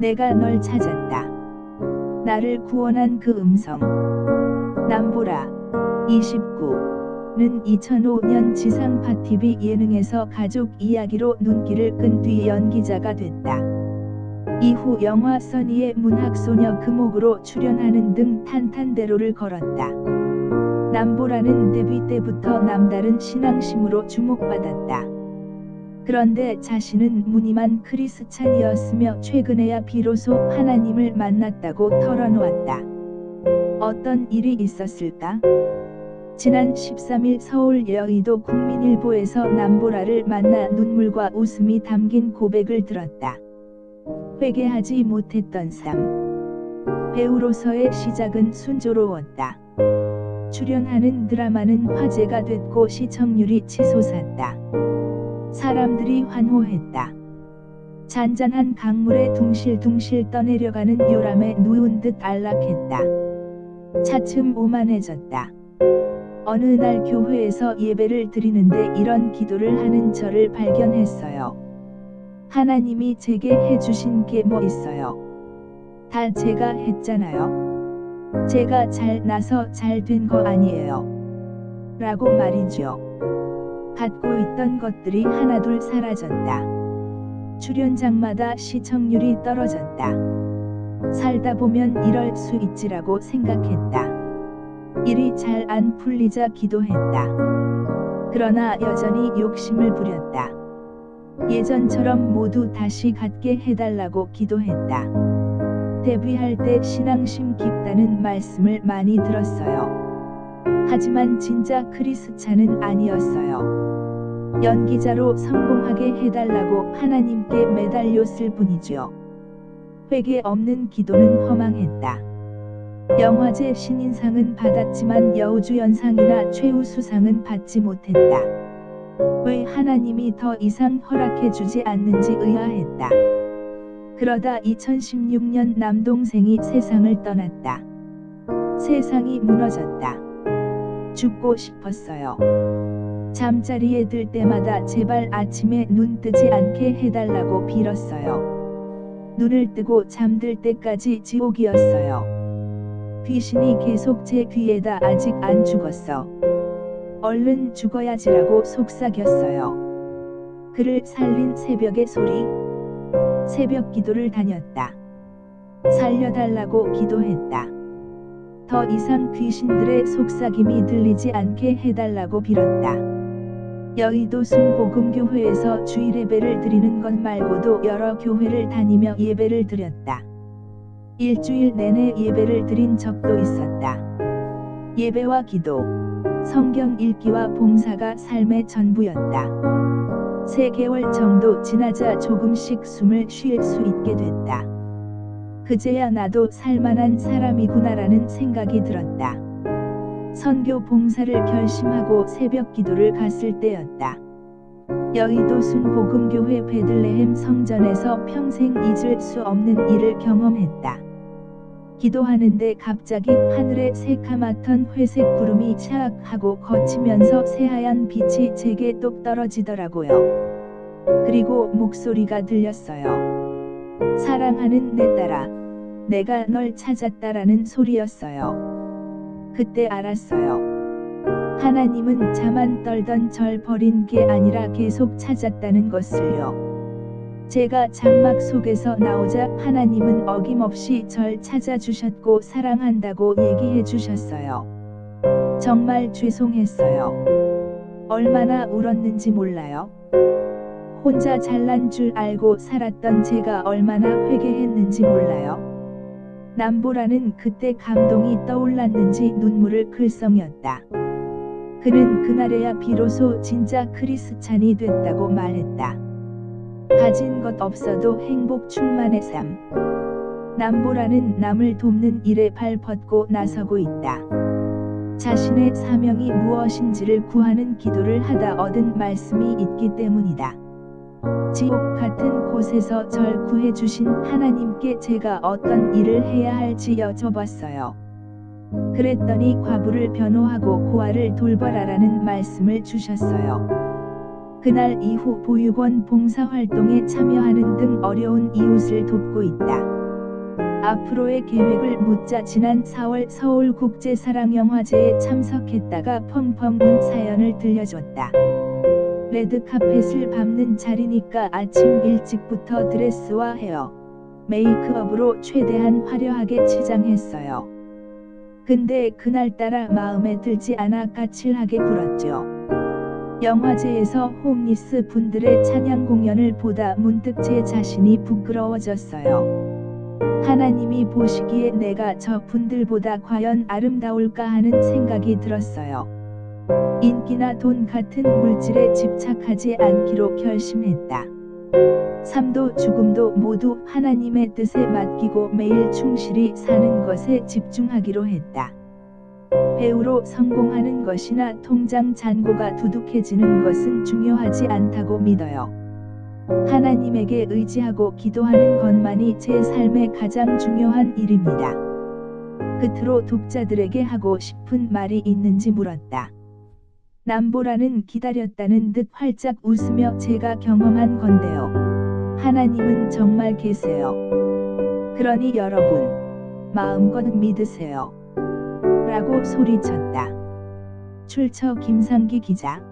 내가 널 찾았다. 나를 구원한 그 음성. 남보라 29는 2005년 지상파 TV 예능에서 가족 이야기로 눈길을 끈 뒤 연기자가 됐다. 이후 영화 써니의 문학소녀 금옥으로 출연하는 등 탄탄대로를 걸었다. 남보라는 데뷔 때부터 남다른 신앙심으로 주목받았다. 그런데 자신은 무늬만 크리스찬이었으며 최근에야 비로소 하나님을 만났다고 털어놓았다. 어떤 일이 있었을까? 지난 13일 서울 여의도 국민일보에서 남보라를 만나 눈물과 웃음이 담긴 고백을 들었다. 회개하지 못했던 삶. 배우로서의 시작은 순조로웠다. 출연하는 드라마는 화제가 됐고 시청률이 치솟았다. 사람들이 환호했다. 잔잔한 강물에 둥실둥실 떠내려가는 요람에 누운 듯 안락했다. 차츰 오만해졌다. 어느 날 교회에서 예배를 드리는데 이런 기도를 하는 저를 발견했어요. 하나님이 제게 해주신 게 뭐 있어요? 다 제가 했잖아요. 제가 잘 나서 잘 된 거 아니에요. 라고 말이죠. 갖고 있던 것들이 하나둘 사라졌다. 출연장마다 시청률이 떨어졌다. 살다 보면 이럴 수 있지라고 생각했다. 일이 잘 안 풀리자 기도했다. 그러나 여전히 욕심을 부렸다. 예전처럼 모두 다시 갖게 해달라고 기도했다. 데뷔할 때 신앙심 깊다는 말씀을 많이 들었어요. 하지만 진짜 크리스찬은 아니었어요. 연기자로 성공하게 해달라고 하나님께 매달렸을 뿐이죠. 회개 없는 기도는 허망했다. 영화제 신인상은 받았지만 여우주연상이나 최우수상은 받지 못했다. 왜 하나님이 더 이상 허락해주지 않는지 의아했다. 그러다 2016년 남동생이 세상을 떠났다. 세상이 무너졌다. 죽고 싶었어요. 잠자리에 들 때마다 제발 아침에 눈 뜨지 않게 해달라고 빌었어요. 눈을 뜨고 잠들 때까지 지옥이었어요. 귀신이 계속 제 귀에다 아직 안 죽었어. 얼른 죽어야지라고 속삭였어요. 그를 살린 새벽의 소리. 새벽 기도를 다녔다. 살려달라고 기도했다. 더 이상 귀신들의 속삭임이 들리지 않게 해달라고 빌었다. 여의도 순복음교회에서 주일 예배를 드리는 것 말고도 여러 교회를 다니며 예배를 드렸다. 일주일 내내 예배를 드린 적도 있었다. 예배와 기도, 성경 읽기와 봉사가 삶의 전부였다. 세 개월 정도 지나자 조금씩 숨을 쉴 수 있게 됐다. 그제야 나도 살만한 사람이구나라는 생각이 들었다. 선교 봉사를 결심하고 새벽 기도를 갔을 때였다. 여의도 순복음교회 베들레헴 성전에서 평생 잊을 수 없는 일을 경험했다. 기도하는데 갑자기 하늘에 새카맣던 회색 구름이 샥 하고 거치면서 새하얀 빛이 제게 똑 떨어지더라고요. 그리고 목소리가 들렸어요. 사랑하는 내 딸아, 내가 널 찾았다라는 소리였어요. 그때 알았어요. 하나님은 자만 떨던 절 버린 게 아니라 계속 찾았다는 것을요. 제가 장막 속에서 나오자 하나님은 어김없이 절 찾아주셨고 사랑한다고 얘기해 주셨어요. 정말 죄송했어요. 얼마나 울었는지 몰라요. 혼자 잘난 줄 알고 살았던 제가 얼마나 회개했는지 몰라요. 남보라는 그때 감동이 떠올랐는지 눈물을 글썽였다. 그는 그날에야 비로소 진짜 크리스찬이 됐다고 말했다. 가진 것 없어도 행복 충만의 삶. 남보라는 남을 돕는 일에 발 뻗고 나서고 있다. 자신의 사명이 무엇인지를 구하는 기도를 하다 얻은 말씀이 있기 때문이다. 지옥 같은 곳에서 절 구해주신 하나님께 제가 어떤 일을 해야 할지 여쭤봤어요. 그랬더니 과부를 변호하고 고아를 돌봐라라는 말씀을 주셨어요. 그날 이후 보육원 봉사활동에 참여하는 등 어려운 이웃을 돕고 있다. 앞으로의 계획을 묻자 지난 4월 서울국제사랑영화제에 참석했다가 펑펑 운 사연을 들려줬다. 레드 카펫을 밟는 자리니까 아침 일찍부터 드레스와 헤어, 메이크업으로 최대한 화려하게 치장했어요. 근데 그날따라 마음에 들지 않아 까칠하게 굴었죠. 영화제에서 홈리스 분들의 찬양 공연을 보다 문득 제 자신이 부끄러워졌어요. 하나님이 보시기에 내가 저 분들보다 과연 아름다울까 하는 생각이 들었어요. 인기나 돈 같은 물질에 집착하지 않기로 결심했다. 삶도 죽음도 모두 하나님의 뜻에 맡기고 매일 충실히 사는 것에 집중하기로 했다. 배우로 성공하는 것이나 통장 잔고가 두둑해지는 것은 중요하지 않다고 믿어요. 하나님에게 의지하고 기도하는 것만이 제 삶의 가장 중요한 일입니다. 끝으로 독자들에게 하고 싶은 말이 있는지 물었다. 남보라는 기다렸다는 듯 활짝 웃으며 제가 경험한 건데요. 하나님은 정말 계세요. 그러니 여러분, 마음껏 믿으세요. 라고 소리쳤다. 출처 김상기 기자